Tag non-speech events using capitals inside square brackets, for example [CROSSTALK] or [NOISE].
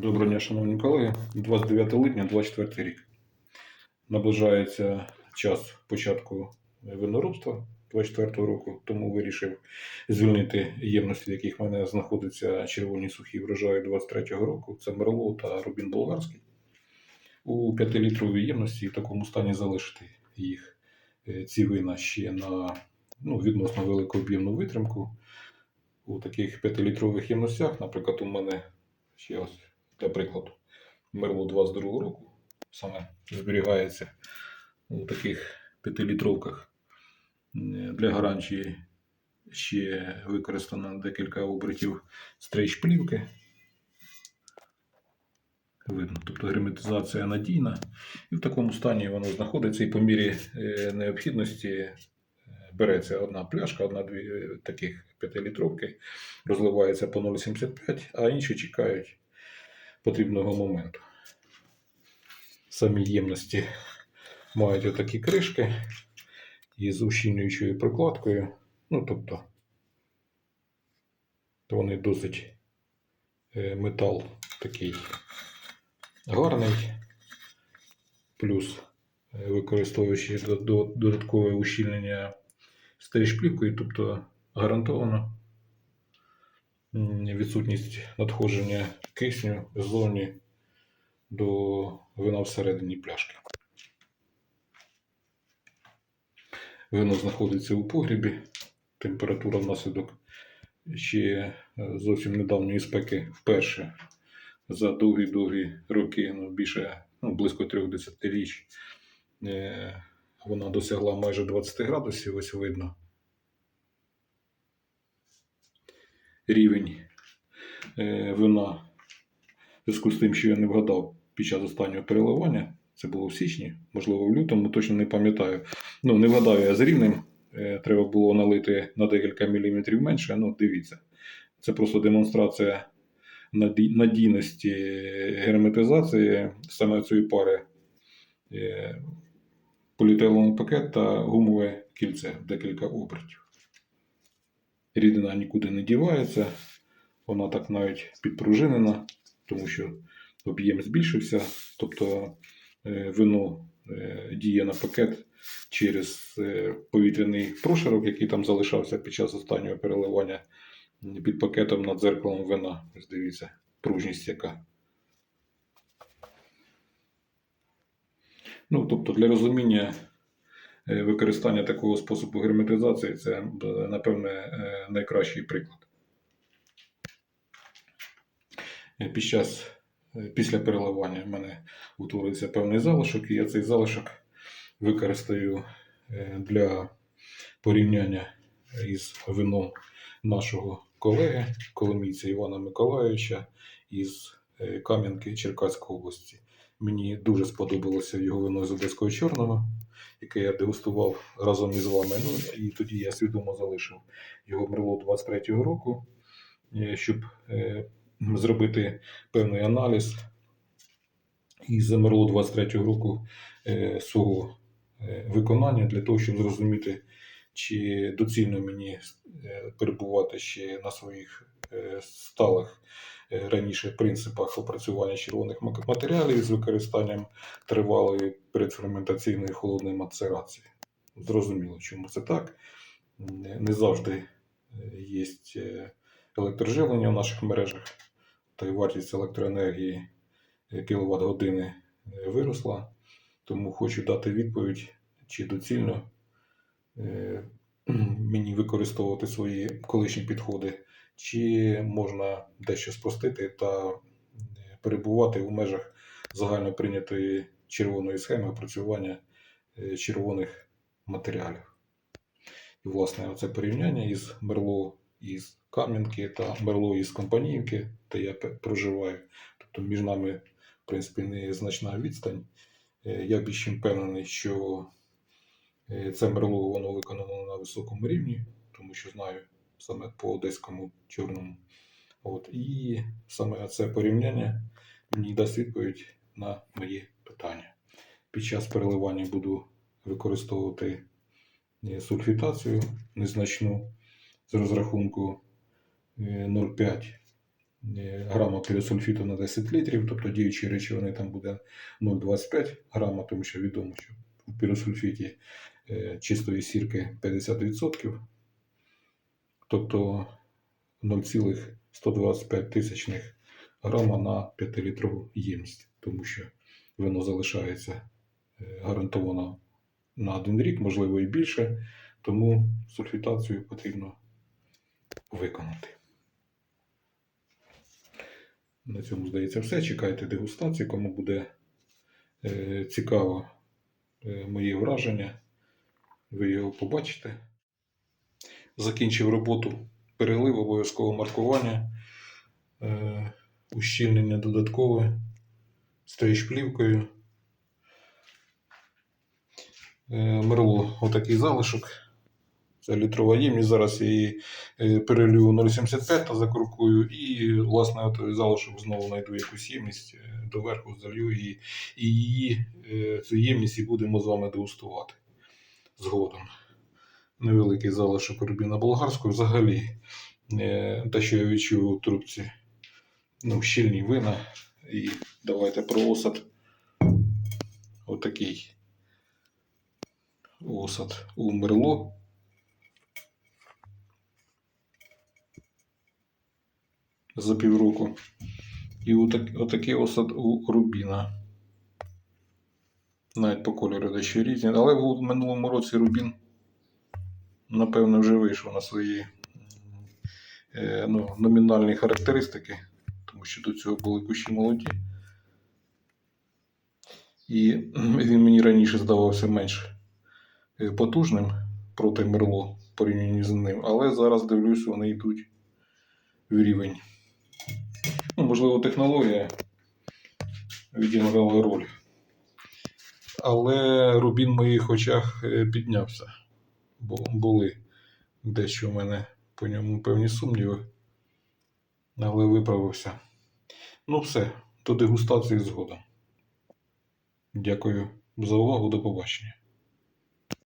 Доброго дня, шановні колеги. 29 липня, 24 рік. Наближається час початку виноробства 24 року, тому вирішив звільнити ємності, в яких в мене знаходяться червоні сухі врожаї 23 року. Це Мерло та Рубін Болгарський. У 5-літровій ємності в такому стані залишити їх е, ці вина ще на ну, відносно велику об'ємну витримку. У таких 5-літрових ємностях, наприклад, у мене ще ось для прикладу, Мерло 22 року саме зберігається у таких 5-літровках. Е, Для гарантії ще використано декілька обертів стрейч-плівки. Видно, тобто герметизація надійна. І в такому стані воно знаходиться, і по мірі е, необхідності е, береться одна пляшка, одна-дві е, таких 5-літровки, розливається по 0,75, а інші чекають потрібного моменту. Самі ємності мають отакі кришки із ущільнюючою прокладкою. Ну, тобто, то вони досить е, метал такий гарний, плюс е, використовуючи до- до- додаткове ущільнення стрічплівкою, тобто гарантовано відсутність надходження кисню ззовні до вина всередині пляшки. Вино знаходиться у погрібі. Температура внаслідок ще е, зовсім недавньої спеки вперше за довгі-довгі роки, ну, більше ну, близько трьох десятиріч. Е, вона досягла майже 20 градусів, ось видно. Рівень е, вина в зв'язку з тим, що я не вгадав під час останнього переливання. Це було в січні, можливо, в лютому, точно не пам'ятаю. Ну, не вгадаю я з рівнем. Е, Треба було налити на декілька міліметрів менше. Ну, дивіться. Це просто демонстрація надійності герметизації саме цієї пари. Е, Поліетиленовий пакет та гумове кільце декілька обертів. Рідина нікуди не дівається, вона так навіть підпружинена, тому що об'єм збільшився, тобто е, вино е, діє на пакет через е, повітряний прошарок, який там залишався під час останнього переливання під пакетом над дзеркалом вина. Ось дивіться, пружність яка. Ну, тобто, для розуміння використання такого способу герметизації це, е, напевне, е, найкращий приклад. Е, Під час, е, після переливання в мене утворився певний залишок, і я цей залишок використаю е, для порівняння із вином нашого колеги, коломійця Івана Миколайовича із е, Кам'янки Черкаської області. Мені дуже сподобалося його вино з Одеського Чорного, яке я дегустував разом із вами. Ну і тоді я свідомо залишив його Мерло 23-го року, е, щоб е, зробити певний аналіз із Мерло 23-го року е, свого виконання для того, щоб зрозуміти, чи доцільно мені е, перебувати ще на своїх е, сталих е, раніше принципах опрацювання червоних матеріалів з використанням тривалої предферментаційної холодної мацерації. Зрозуміло, чому це так. Не завжди є електроживлення в наших мережах, та й вартість електроенергії кіловат години виросла. Тому хочу дати відповідь, чи доцільно [CLEARS THROAT] мені використовувати свої колишні підходи, чи можна дещо спростити та е, перебувати у межах загально прийнятої червоної схеми опрацювання е, червоних матеріалів. І, власне, оце порівняння із Мерло із Кам'янки та Мерло із Компаніївки, де я проживаю. Тобто між нами, в принципі, незначна відстань. Е, Я більш впевнений, що е, це Мерло воно виконано на високому рівні, тому що знаю саме по одеському чорному. От, і саме це порівняння мені дасть відповідь на мої питання. Під час переливання буду використовувати е, сульфітацію незначну з розрахунку е, 0,5 е, грама піросульфіту на 10 літрів, тобто діючі речовини там буде 0,25 грама, тому що відомо, що в піросульфіті е, чистої сірки 50%, тобто 0,125 тисячних грама на 5-літрову ємність, тому що вино залишається е, гарантовано на один рік, можливо і більше, тому сульфітацію потрібно виконати. На цьому, здається, все. Чекайте дегустації. Кому буде е, цікаво е, мої враження, ви його побачите. Закінчив роботу перелив, обов'язкове маркування, е, ущільнення додаткове, стрейч плівкою. Е, Мерло отакий залишок. Це літрова ємність. Зараз я її е, 0,75 та закрукую, і, власне, от залишок знову знайду якусь ємність, е, доверху залью її, і її е, цю ємність і будемо з вами дегустувати згодом. Невеликий залишок рубіна болгарського. Взагалі, е, те, що я відчув у трубці, ну, щільні вина. І давайте про осад. Отакий осад у Мерло. За півроку. І отакий осад у Рубіна. Навіть по кольору дещо різні. Але в минулому році Рубін, напевно, вже вийшов на свої е, ну, номінальні характеристики, тому що до цього були кущі молоді. І він мені раніше здавався менш е, потужним проти Мерло порівнянні з ним, але зараз дивлюсь, вони йдуть в рівень. Ну, можливо, технологія відіграла роль. Але рубін в моїх очах е, піднявся, бо були дещо в мене по ньому певні сумніви, але виправився. Ну, все, до дегустації згодом. Дякую за увагу, до побачення.